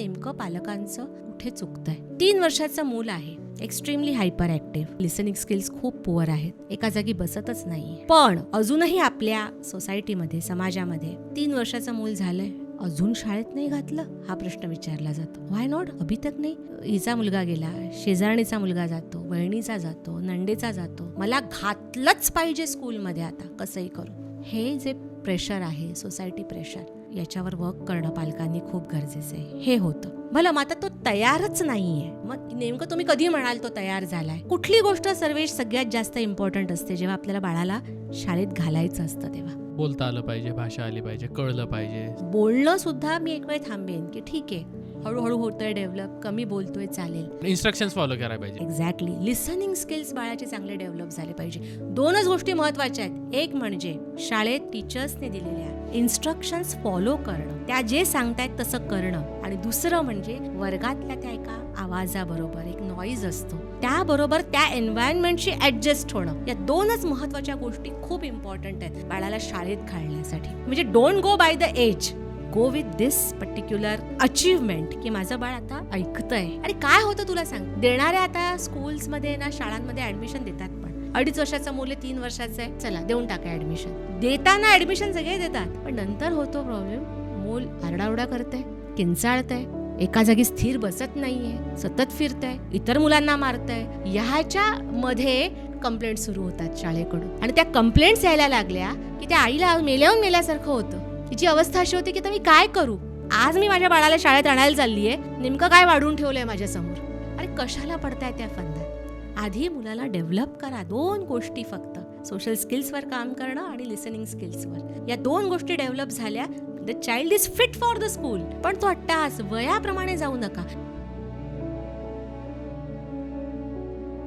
नेमकं पालकांचं कुठे चुकतंय? तीन वर्षाचं मूल आहे. Extremely hyper active listening skills खूप पुअर आहेत. एका जागी बसतच नाही पण अजूनही आपल्या सोसायटीमध्ये समाजामध्ये तीन वर्षाचं मूल झालंय. अजून शाळेत नाही घातलं? हा प्रश्न विचारला जातो. व्हाय नॉट अभी तक नाही. हिचा मुलगा गेला. शेजारणीचा मुलगा जातो. बहिणीचा जातो. नंडेचा जातो. मला घातलंच पाहिजे स्कूलमध्ये आता. कसंही करू. हे जे प्रेशर आहे सोसायटी प्रेशर याच्यावर वर्क करणं पालकांनी खूप गरजेचं आहे. हे होतं. भलं मग आता तो तयारच नाहीये. मग नेमकं तुम्ही कधी म्हणाल तो तयार झालाय? कुठली गोष्ट सर्वेश सगळ्यात जास्त इम्पॉर्टंट असते जेव्हा आपल्याला बाळाला शाळेत घालायचं असतं तेव्हा? बोलता आलं पाहिजे भाषा आली पाहिजे कळलं पाहिजे. बोलणं सुद्धा मी एक वेळ थांबेन की ठीक आहे. हळूहळू होतोय डेव्हलप. कमी बोलतोय चालेल. इन्स्ट्रक्शन्स फॉलो करायला पाहिजे. एक्झॅक्टली लिसनिंग स्किल्स बाळाचे चांगले डेव्हलप झाले पाहिजे. दोनच गोष्टी महत्त्वाच्या आहेत. एक म्हणजे शाळेत टीचर्सने दिलेल्या इन्स्ट्रक्शन्स फॉलो करणं. त्या जे सांगतायत तसं करणं. आणि दुसरं म्हणजे वर्गातल्या त्या एका आवाजाबरोबर एक नॉईज असतो. त्याबरोबर त्या एन्व्हायरमेंटशी ऍडजस्ट होणं. या दोनच महत्त्वाच्या गोष्टी खूप इम्पॉर्टंट आहेत बाळाला शाळेत घालण्यासाठी. म्हणजे don't go by the age go with this particular achievement की माझं बाळ आता ऐकतंय. आणि काय होतं तुला सांग? देणाऱ्या आता स्कूल्समध्ये ना शाळांमध्ये ऍडमिशन देतात पण. अडीच वर्षाचं मुलं तीन वर्षाचं आहे. चला देऊन टाका ऍडमिशन देताना ऍडमिशन सगळे देतात. पण नंतर होतो प्रॉब्लेम मूल आरडाओरडा करतंय किंचाळतंय एका जागी स्थिर बसत नाहीये सतत फिरतंय इतर मुलांना मारतंय. ह्याच्या मध्ये कंप्लेंट सुरू होतात शाळेकडून. आणि त्या कंप्लेंट्स यायला लागल्या की त्या आईला मेल्याहून मेल्यासारखं होतं. तिची अवस्था अशी होती की आता मी काय करू? आज मी माझ्या बाळाला शाळेत आणायला चाललीये. नेमकं काय वाढून ठेवलंय माझ्यासमोर? अरे कशाला पडताय त्या फंदात आधी मुलाला डेव्हलप करा दोन गोष्टी फक्त. सोशल स्किल्सवर काम करणं आणि लिसनिंग स्किल्सवर या दोन गोष्टी डेव्हलप झाल्या. The child is fit for the school पण तो अट्टास वयाप्रमाणे जाऊ नका.